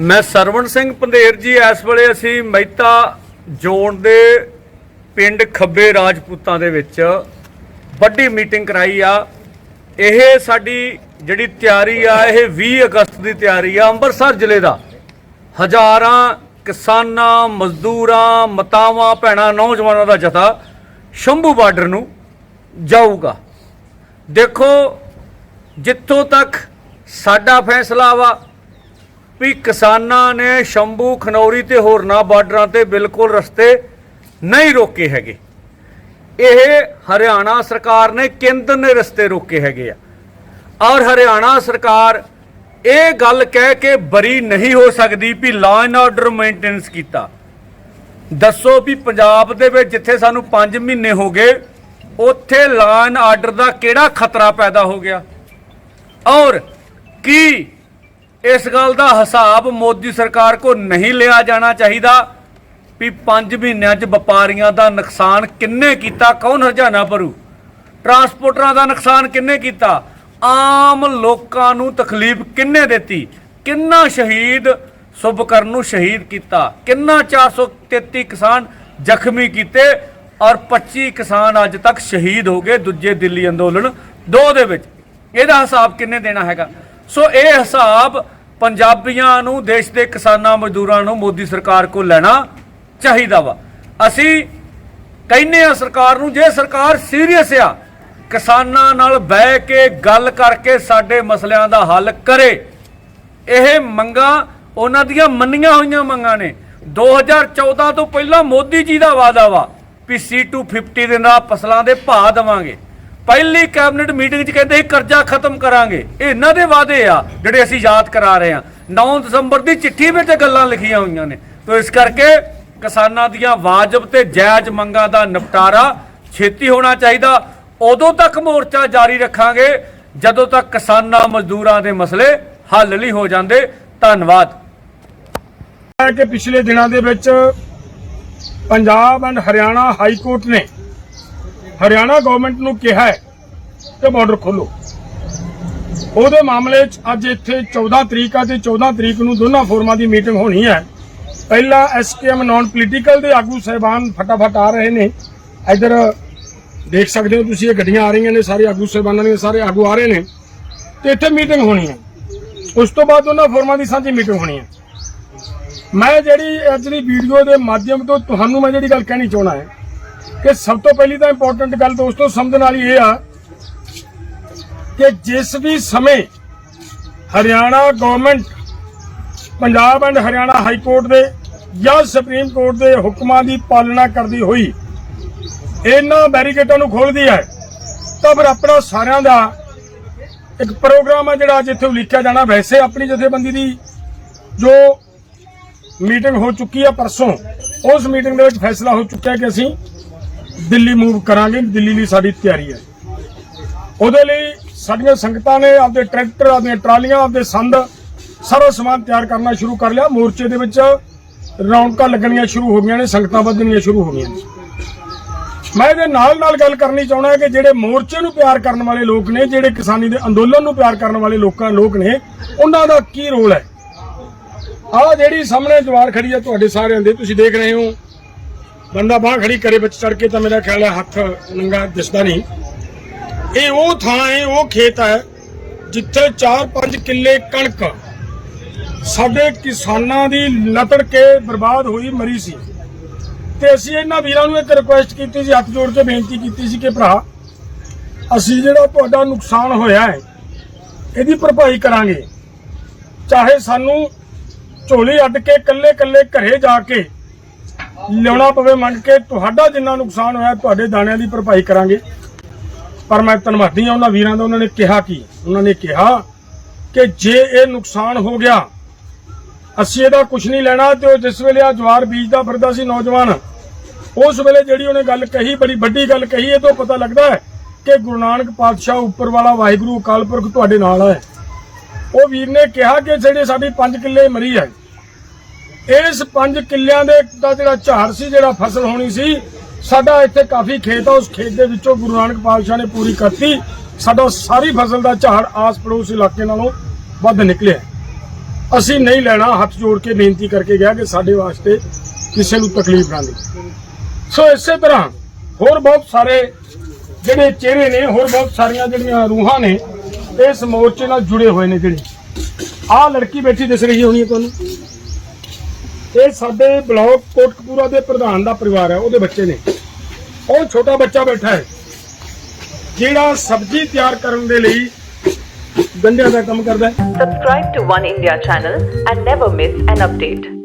ਮੈਂ ਸਰਵਣ ਸਿੰਘ ਪੰਧੇਰ ਜੀ, ਇਸ ਵੇਲੇ ਅਸੀਂ ਮਹਿਤਾ ਜ਼ੋਨ ਦੇ ਪਿੰਡ ਖੱਬੇ ਰਾਜਪੂਤਾਂ ਦੇ ਵਿੱਚ ਵੱਡੀ ਮੀਟਿੰਗ ਕਰਾਈ ਆ। ਇਹ ਸਾਡੀ ਜਿਹੜੀ ਤਿਆਰੀ ਆ, ਇਹ 20 ਅਗਸਤ ਦੀ ਤਿਆਰੀ ਆ। ਅੰਮ੍ਰਿਤਸਰ ਜ਼ਿਲ੍ਹੇ ਦਾ ਹਜ਼ਾਰਾਂ ਕਿਸਾਨਾਂ, ਮਜ਼ਦੂਰਾਂ, ਮਤਾਵਾਂ, ਭੈਣਾਂ, ਨੌਜਵਾਨਾਂ ਦਾ ਜਥਾ ਸ਼ੰਭੂ ਬਾਰਡਰ ਨੂੰ ਜਾਊਗਾ। ਦੇਖੋ, ਜਿੱਥੋਂ ਤੱਕ ਸਾਡਾ ਫੈਸਲਾ ਵਾ ਵੀ ਕਿਸਾਨਾਂ ਨੇ ਸ਼ੰਭੂ, ਖਨੌਰੀ ਤੇ ਹੋਰਨਾਂ ਬਾਰਡਰਾਂ ਤੇ ਬਿਲਕੁਲ ਰਸਤੇ ਨਹੀਂ ਰੋਕੇ ਹੈਗੇ। ਇਹ ਹਰਿਆਣਾ ਸਰਕਾਰ ਨੇ ਕੇਂਦਰ ਨੇ ਰਸਤੇ ਰੋਕੇ ਹੈਗੇ ਆ। ਔਰ ਹਰਿਆਣਾ ਸਰਕਾਰ ਇਹ ਗੱਲ ਕਹਿ ਕੇ ਬਰੀ ਨਹੀਂ ਹੋ ਸਕਦੀ ਵੀ ਲਾਅ ਐਂਡ ਆਰਡਰ ਮੇਨਟੇਨੈਂਸ ਕੀਤਾ। ਦੱਸੋ ਵੀ ਪੰਜਾਬ ਦੇ ਵਿੱਚ ਜਿੱਥੇ ਸਾਨੂੰ 5 ਮਹੀਨੇ ਹੋ ਗਏ, ਉੱਥੇ ਲਾਅ ਐਂਡ ਆਰਡਰ ਦਾ ਕਿਹੜਾ ਖਤਰਾ ਪੈਦਾ ਹੋ ਗਿਆ? ਔਰ ਕੀ ਇਸ ਗੱਲ ਦਾ ਹਿਸਾਬ ਮੋਦੀ ਸਰਕਾਰ ਕੋ ਨਹੀਂ ਲਿਆ ਜਾਣਾ ਚਾਹੀਦਾ ਵੀ 5 ਮਹੀਨਿਆਂ 'ਚ ਵਪਾਰੀਆਂ ਦਾ ਨੁਕਸਾਨ ਕਿੰਨੇ ਕੀਤਾ, ਕੌਣ ਹਰਜਾਨਾ ਭਰੂ? ਟਰਾਂਸਪੋਰਟਰਾਂ ਦਾ ਨੁਕਸਾਨ ਕਿੰਨੇ ਕੀਤਾ? ਆਮ ਲੋਕਾਂ ਨੂੰ ਤਕਲੀਫ ਕਿੰਨੇ ਦਿੱਤੀ? ਕਿੰਨਾ ਸ਼ਹੀਦ ਸੁਭਕਰਨ ਨੂੰ ਸ਼ਹੀਦ ਕੀਤਾ? ਕਿੰਨਾ 433 ਕਿਸਾਨ ਜ਼ਖਮੀ ਕੀਤੇ? ਔਰ 25 ਕਿਸਾਨ ਅੱਜ ਤੱਕ ਸ਼ਹੀਦ ਹੋ ਗਏ ਦੂਜੇ ਦਿੱਲੀ ਅੰਦੋਲਨ ਦੋ ਦੇ ਵਿੱਚ। ਇਹਦਾ ਹਿਸਾਬ ਕਿੰਨੇ ਦੇਣਾ ਹੈਗਾ? ਸੋ ਇਹ ਹਿਸਾਬ ਪੰਜਾਬੀਆਂ ਨੂੰ, ਦੇਸ਼ ਦੇ ਕਿਸਾਨਾਂ ਮਜ਼ਦੂਰਾਂ ਨੂੰ ਮੋਦੀ ਸਰਕਾਰ ਕੋਲ ਲੈਣਾ ਚਾਹੀਦਾ ਵਾ। ਅਸੀਂ ਕਹਿੰਨੇ ਆ ਸਰਕਾਰ ਨੂੰ, ਜੇ ਸਰਕਾਰ ਸੀਰੀਅਸ ਆ, ਕਿਸਾਨਾਂ ਨਾਲ ਬਹਿ ਕੇ ਗੱਲ ਕਰਕੇ ਸਾਡੇ ਮਸਲਿਆਂ ਦਾ ਹੱਲ ਕਰੇ। ਇਹ ਮੰਗਾਂ ਉਹਨਾਂ ਦੀਆਂ ਮੰਨੀਆਂ ਹੋਈਆਂ ਮੰਗਾਂ ਨੇ। 2014 ਤੋਂ ਪਹਿਲਾਂ ਮੋਦੀ ਜੀ ਦਾ ਵਾਅਦਾ ਵਾ ਵੀ C250 ਦੇ ਨਾਲ ਫਸਲਾਂ ਦੇ ਭਾਅ ਦੇਵਾਂਗੇ। ਪਹਿਲੀ ਕੈਬਨਿਟ ਮੀਟਿੰਗ 'ਚ ਕਹਿੰਦੇ ਸੀ ਕਰਜ਼ਾ ਖਤਮ ਕਰਾਂਗੇ। ਇਹ ਇਹਨਾਂ ਦੇ ਵਾਅਦੇ ਆ, ਜਿਹੜੇ ਅਸੀਂ ਯਾਦ ਕਰਾ ਰਹੇ ਹਾਂ। 9 ਦਸੰਬਰ ਦੀ ਚਿੱਠੀ ਵਿੱਚ ਗੱਲਾਂ ਲਿਖੀਆਂ ਹੋਈਆਂ ਨੇ। ਤੋ ਇਸ ਕਰਕੇ ਕਿਸਾਨਾਂ ਦੀਆਂ ਵਾਜਬ ਤੇ ਜਾਇਜ਼ ਮੰਗਾਂ ਦਾ ਨਿਪਟਾਰਾ ਛੇਤੀ ਹੋਣਾ ਚਾਹੀਦਾ। ਉਦੋਂ ਤੱਕ ਮੋਰਚਾ ਜਾਰੀ ਰੱਖਾਂਗੇ। ਜਦੋਂ ਤੱਕ ਕਿਸਾਨਾਂ ਮਜ਼ਦੂਰਾਂ ਦੇ ਮਸਲੇ ਹੱਲ ਨਹੀਂ ਹੋ ਜਾਂਦੇ। ਧੰਨਵਾਦ। ਕਿ ਪਿਛਲੇ ਦਿਨਾਂ ਦੇ ਵਿੱਚ Punjab and Haryana high court ਨੇ ਹਰਿਆਣਾ ਗਵਰਨਮੈਂਟ ਨੂੰ ਕਿਹਾ ਹੈ ਕਿ ਬਾਰਡਰ ਖੋਲੋ ਉਹਦੇ ਮਾਮਲੇ 'ਚ ਅੱਜ ਇੱਥੇ 14 ਤਰੀਕ ਆ ਤੇ 14 ਤਰੀਕ ਨੂੰ ਦੋਨਾਂ ਫੋਰਮਾਂ ਦੀ ਮੀਟਿੰਗ ਹੋਣੀ ਹੈ। ਪਹਿਲਾ ਐਸਕੇਐਮ ਨਾਨ ਪੋਲੀਟੀਕਲ ਦੇ ਆਗੂ ਸਹਿਬਾਨ ਫਟਾਫਟ ਆ ਰਹੇ ਨੇ। ਇੱਧਰ ਦੇਖ ਸਕਦੇ ਹੋ ਤੁਸੀਂ ਇਹ ਗੱਡੀਆਂ ਆ ਰਹੀਆਂ ਨੇ, ਸਾਰੇ ਆਗੂ ਸਹਿਬਾਨਾਂ ਦੇ ਸਾਰੇ ਆਗੂ ਆ ਰਹੇ ਨੇ। ਤੇ ਇੱਥੇ ਮੀਟਿੰਗ ਹੋਣੀ ਹੈ। ਉਸ ਤੋਂ ਬਾਅਦ ਉਹਨਾਂ ਫੋਰਮਾਂ ਦੀ ਸਾਂਝੀ ਮੀਟਿੰਗ ਹੋਣੀ ਹੈ। ਮੈਂ ਜਿਹੜੀ ਅੱਜ ਦੀ ਵੀਡੀਓ ਦੇ ਮਾਧਿਅਮ ਤੋਂ ਤੁਹਾਨੂੰ ਮੈਂ ਜਿਹੜੀ ਗੱਲ ਕਹਿਣੀ ਚਾਹਣਾ ਹੈ ਕਿ ਸਭ ਤੋਂ ਪਹਿਲੀ ਤਾਂ ਇੰਪੋਰਟੈਂਟ ਗੱਲ ਦੋਸਤੋ ਸਮਝਣ ਵਾਲੀ ਇਹ ਆ ਕਿ ਜਿਸ ਵੀ ਸਮੇਂ Haryana government Punjab and Haryana high court ਦੇ ਜਾਂ ਸੁਪਰੀਮ ਕੋਰਟ ਦੇ ਹੁਕਮਾਂ ਦੀ ਪਾਲਣਾ ਕਰਦੀ ਹੋਈ ਇਹਨਾਂ ਬੈਰੀਕੇਟਾਂ ਨੂੰ ਖੋਲਦੀ ਹੈ, ਤਾਂ ਫਿਰ ਆਪਣਾ ਸਾਰਿਆਂ ਦਾ ਇੱਕ ਪ੍ਰੋਗਰਾਮ ਹੈ ਜਿਹੜਾ ਅੱਜ ਇੱਥੇ ਲਿਖਿਆ ਜਾਣਾ। ਵੈਸੇ ਆਪਣੀ ਜਥੇਬੰਦੀ ਦੀ ਜੋ ਮੀਟਿੰਗ ਹੋ ਚੁੱਕੀ ਹੈ ਪਰਸੋਂ, ਉਸ ਮੀਟਿੰਗ ਦੇ ਵਿੱਚ ਫੈਸਲਾ ਹੋ ਚੁੱਕਿਆ ਕਿ ਅਸੀਂ ਦਿੱਲੀ ਮੂਵ ਕਰਾਂਗੇ, ਦਿੱਲੀ ਲਈ ਸਾਡੀ ਤਿਆਰੀ ਹੈ। ਉਹਦੇ ਲਈ ਸਾਡੀਆਂ ਸੰਗਤਾਂ ਨੇ ਆਪਦੇ ਟਰੈਕਟਰ, ਆਪਦੀਆਂ ਟਰਾਲੀਆਂ, ਆਪਦੇ ਸੰਦ ਸਾਰਾ ਸਮਾਨ ਤਿਆਰ ਕਰਨਾ ਸ਼ੁਰੂ ਕਰ ਲਿਆ। ਮੋਰਚੇ ਦੇ ਵਿੱਚ ਰੌਣਕਾਂ ਲੱਗਣੀਆਂ ਸ਼ੁਰੂ ਹੋ ਗਈਆਂ ਨੇ, ਸੰਗਤਾਂ ਵੱਧਣੀਆਂ ਸ਼ੁਰੂ ਹੋ ਗਈਆਂ ਨੇ। ਮੈਂ ਇਹਦੇ ਨਾਲ ਨਾਲ ਗੱਲ ਕਰਨੀ ਚਾਹੁੰਦਾ ਕਿ ਜਿਹੜੇ ਮੋਰਚੇ ਨੂੰ ਪਿਆਰ ਕਰਨ ਵਾਲੇ ਲੋਕ ਨੇ, ਜਿਹੜੇ ਕਿਸਾਨੀ ਦੇ ਅੰਦੋਲਨ ਨੂੰ ਪਿਆਰ ਕਰਨ ਵਾਲੇ ਲੋਕਾਂ, ਲੋਕ ਨੇ, ਉਹਨਾਂ ਦਾ ਕੀ ਰੋਲ ਹੈ? ਆਹ ਜਿਹੜੀ ਸਾਹਮਣੇ ਦੀਵਾਰ ਖੜੀ ਹੈ ਤੁਹਾਡੇ ਸਾਰਿਆਂ ਦੇ, ਤੁਸੀਂ ਦੇਖ ਰਹੇ ਹੋ। ਬੰਦਾ ਬਾਹ ਖੜੀ ਕਰੇ ਵਿੱਚ ਚੜ ਕੇ ਤਾਂ ਮੇਰਾ ਖਿਆਲ ਹੈ ਹੱਥ ਨੰਗਾ ਦਿਸਦਾ ਨਹੀਂ। ਇਹ ਉਹ ਥਾਂ ਹੈ, ਉਹ ਖੇਤ ਹੈ, ਜਿੱਥੇ 4-5 ਕਿੱਲੇ ਕਣਕ ਸਾਡੇ ਕਿਸਾਨਾਂ ਦੀ ਲਤੜ ਕੇ ਬਰਬਾਦ ਹੋਈ, ਮਰੀ ਸੀ। ਤੇ ਅਸੀਂ ਇਹਨਾਂ ਵੀਰਾਂ ਨੂੰ ਇੱਕ ਰਿਕੁਐਸਟ ਕੀਤੀ ਸੀ, ਹੱਥ ਜੋੜ ਕੇ ਬੇਨਤੀ ਕੀਤੀ ਸੀ ਕਿ ਭਰਾ, ਅਸੀਂ ਜਿਹੜਾ ਤੁਹਾਡਾ ਨੁਕਸਾਨ ਹੋਇਆ ਹੈ, ਇਹਦੀ ਭਰਪਾਈ ਕਰਾਂਗੇ। ਚਾਹੇ ਸਾਨੂੰ ਝੋਲੀ ਅੱਡ ਕੇ ਕੱਲੇ ਕੱਲੇ ਘਰੇ ਜਾ ਕੇ ਲਿਆਉਣਾ ਪਵੇ ਮੰਗ ਕੇ, ਤੁਹਾਡਾ ਜਿੰਨਾ ਨੁਕਸਾਨ ਹੋਇਆ, ਤੁਹਾਡੇ ਦਾਣਿਆਂ ਦੀ ਭਰਪਾਈ ਕਰਾਂਗੇ। ਪਰ ਮੈਂ ਧੰਨਵਾਦੀ ਹਾਂ, ਉਹਨਾਂ ਵੀਰਾਂ ਦਾ ਉਹਨਾਂ ਨੇ ਕਿਹਾ ਕੀ? ਉਹਨਾਂ ਨੇ ਕਿਹਾ ਕਿ ਜੇ ਇਹ ਨੁਕਸਾਨ ਹੋ ਗਿਆ, ਅਸੀਂ ਇਹਦਾ ਕੁਝ ਨਹੀਂ ਲੈਣਾ ਤੇ ਉਹ ਜਿਸ ਵੇਲੇ ਆ ਜਵਾਰ ਬੀਜਦਾ ਫਿਰਦਾ ਸੀ ਨੌਜਵਾਨ, ਉਸ ਵੇਲੇ ਜਿਹੜੀ ਉਹਨੇ ਗੱਲ ਕਹੀ, ਬੜੀ ਵੱਡੀ ਗੱਲ ਕਹੀ, ਇਹ ਤੋਂ ਪਤਾ ਲੱਗਦਾ ਹੈ ਕਿ ਗੁਰੂ ਨਾਨਕ ਪਾਤਸ਼ਾਹ ਉੱਪਰ ਵਾਲਾ ਵਾਹਿਗੁਰੂ ਅਕਾਲ ਪੁਰਖ ਤੁਹਾਡੇ ਨਾਲ ਹੈ। ਉਹ ਵੀਰ ਨੇ ਕਿਹਾ ਕਿ ਜਿਹੜੇ ਸਾਡੀ 5 ਕਿੱਲੇ ਮਰੀ ਹੈ ਇਸ ਪੰਜ ਕਿੱਲਿਆਂ ਦੇ ਦਾ ਜਿਹੜਾ ਝਾੜ ਸੀ, ਜਿਹੜਾ ਫਸਲ ਹੋਣੀ ਸੀ, ਸਾਡਾ ਇੱਥੇ ਕਾਫੀ ਖੇਤ ਆ, ਉਸ ਖੇਤ ਦੇ ਵਿੱਚੋਂ ਗੁਰੂ ਨਾਨਕ ਪਾਤਸ਼ਾਹ ਨੇ ਪੂਰੀ ਕਰਤੀ। ਸਾਡਾ ਸਾਰੀ ਫਸਲ ਦਾ ਝਾੜ ਆਸ ਪੜੋਸ ਇਲਾਕੇ ਨਾਲੋਂ ਵੱਧ ਨਿਕਲਿਆ। ਅਸੀਂ ਨਹੀਂ ਲੈਣਾ, ਹੱਥ ਜੋੜ ਕੇ ਬੇਨਤੀ ਕਰਕੇ ਗਿਆ ਕਿ ਸਾਡੇ ਵਾਸਤੇ ਕਿਸੇ ਨੂੰ ਤਕਲੀਫ ਨਾ ਦੇ। ਸੋ ਇਸੇ ਤਰ੍ਹਾਂ ਹੋਰ ਬਹੁਤ ਸਾਰੇ ਜਿਹੜੇ ਚਿਹਰੇ ਨੇ, ਹੋਰ ਬਹੁਤ ਸਾਰੀਆਂ ਜਿਹੜੀਆਂ ਰੂਹਾਂ ਨੇ, ਇਸ ਮੋਰਚੇ ਨਾਲ ਜੁੜੇ ਹੋਏ ਨੇ ਜਿਹੜੇ। ਆਹ ਲੜਕੀ ਬੈਠੀ ਦਿਸ ਰਹੀ ਹੋਣੀ ਹੈ ਤੁਹਾਨੂੰ? ਇਹ ਸਾਡੇ ਬਲਾਕ ਕੋਟਕਪੂਰਾ ਦੇ ਪ੍ਰਧਾਨ ਦਾ ਪਰਿਵਾਰ ਹੈ, ਉਹਦੇ ਬੱਚੇ ਨੇ ਉਹ ਛੋਟਾ ਬੱਚਾ ਬੈਠਾ ਹੈ, ਜਿਹੜਾ ਸਬਜ਼ੀ ਤਿਆਰ ਕਰਨ ਦੇ ਲਈ ਗੰਢਿਆਂ ਦਾ ਕੰਮ ਕਰਦਾ ਹੈ Subscribe to One India channel and never miss an update.